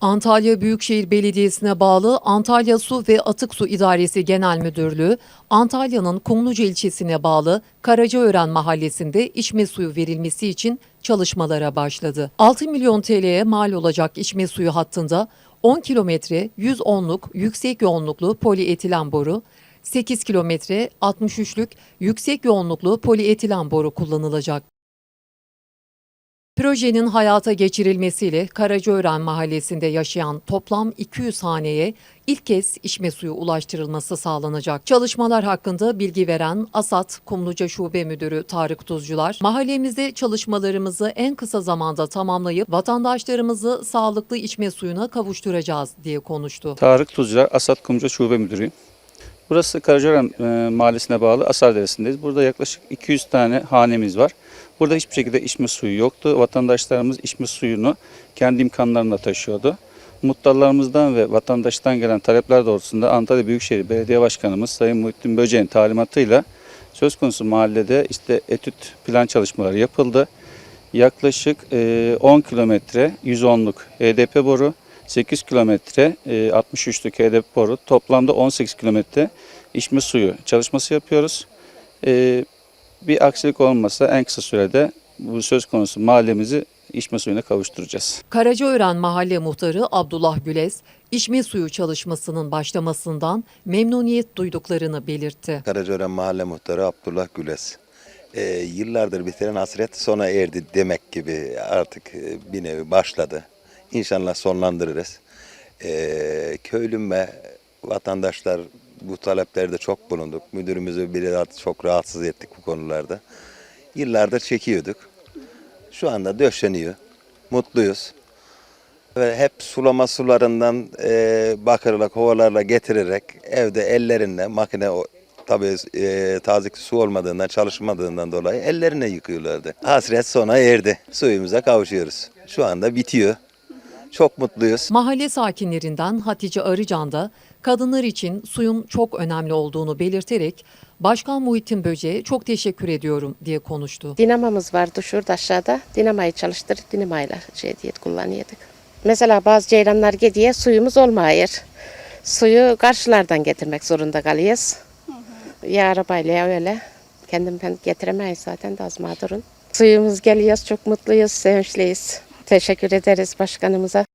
Antalya Büyükşehir Belediyesi'ne bağlı Antalya Su ve Atık Su İdaresi Genel Müdürlüğü, Antalya'nın Kumluca ilçesine bağlı Karacaören mahallesinde içme suyu verilmesi için çalışmalara başladı. 6 milyon TL'ye mal olacak içme suyu hattında 10 kilometre 110'luk yüksek yoğunluklu polietilen boru, 8 kilometre 63'lük yüksek yoğunluklu polietilen boru kullanılacak. Projenin hayata geçirilmesiyle Karacaören mahallesinde yaşayan toplam 200 haneye ilk kez içme suyu ulaştırılması sağlanacak. Çalışmalar hakkında bilgi veren Asat Kumluca Şube Müdürü Tarık Tuzcular, mahallemizde çalışmalarımızı en kısa zamanda tamamlayıp vatandaşlarımızı sağlıklı içme suyuna kavuşturacağız diye konuştu. Tarık Tuzcular, Asat Kumca Şube Müdürüyüm. Burası Karacaören e, mahallesine bağlı Asar Deresi'ndeyiz. Burada yaklaşık 200 tane hanemiz var. Burada hiçbir şekilde içme suyu yoktu. Vatandaşlarımız içme suyunu kendi imkanlarına taşıyordu. Muhtarlarımızdan ve vatandaştan gelen talepler doğrultusunda Antalya Büyükşehir Belediye Başkanımız Sayın Muhittin Böceğin talimatıyla söz konusu mahallede işte etüt plan çalışmaları yapıldı. Yaklaşık e, 10 kilometre 110'luk HDP E boru, 8 kilometre e, 63'lük HDP boru, toplamda 18 kilometre içme suyu çalışması yapıyoruz. E, bir aksilik olmasa en kısa sürede bu söz konusu mahallemizi içme suyuna kavuşturacağız. Karacaören Mahalle Muhtarı Abdullah Güles, içme suyu çalışmasının başlamasından memnuniyet duyduklarını belirtti. Karacaören Mahalle Muhtarı Abdullah Güles. Ee, yıllardır bitiren hasret sona erdi demek gibi artık e, bir nevi başladı. İnşallah sonlandırırız. Ee, köylüm ve vatandaşlar bu taleplerde çok bulunduk. Müdürümüzü biraz çok rahatsız ettik bu konularda. Yıllardır çekiyorduk. Şu anda döşeniyor. Mutluyuz. Ve hep sulama sularından e, bakırla, kovalarla getirerek evde ellerinle makine tabii e, tazik su olmadığından, çalışmadığından dolayı ellerine yıkıyorlardı. Hasret sona erdi. Suyumuza kavuşuyoruz. Şu anda bitiyor. Çok mutluyuz. Mahalle sakinlerinden Hatice Arıcan da kadınlar için suyun çok önemli olduğunu belirterek Başkan Muhittin Böce'ye çok teşekkür ediyorum diye konuştu. Dinamamız vardı şurada aşağıda. Dinamayı çalıştırıp dinamayla şey diye kullanıyorduk. Mesela bazı ceylanlar gidiyor suyumuz olmayır. Suyu karşılardan getirmek zorunda kalıyoruz. Ya arabayla ya öyle. Kendim ben getiremeyiz zaten de az mağdurun. Suyumuz geliyor çok mutluyuz, sevinçliyiz. Teşekkür ederiz başkanımıza.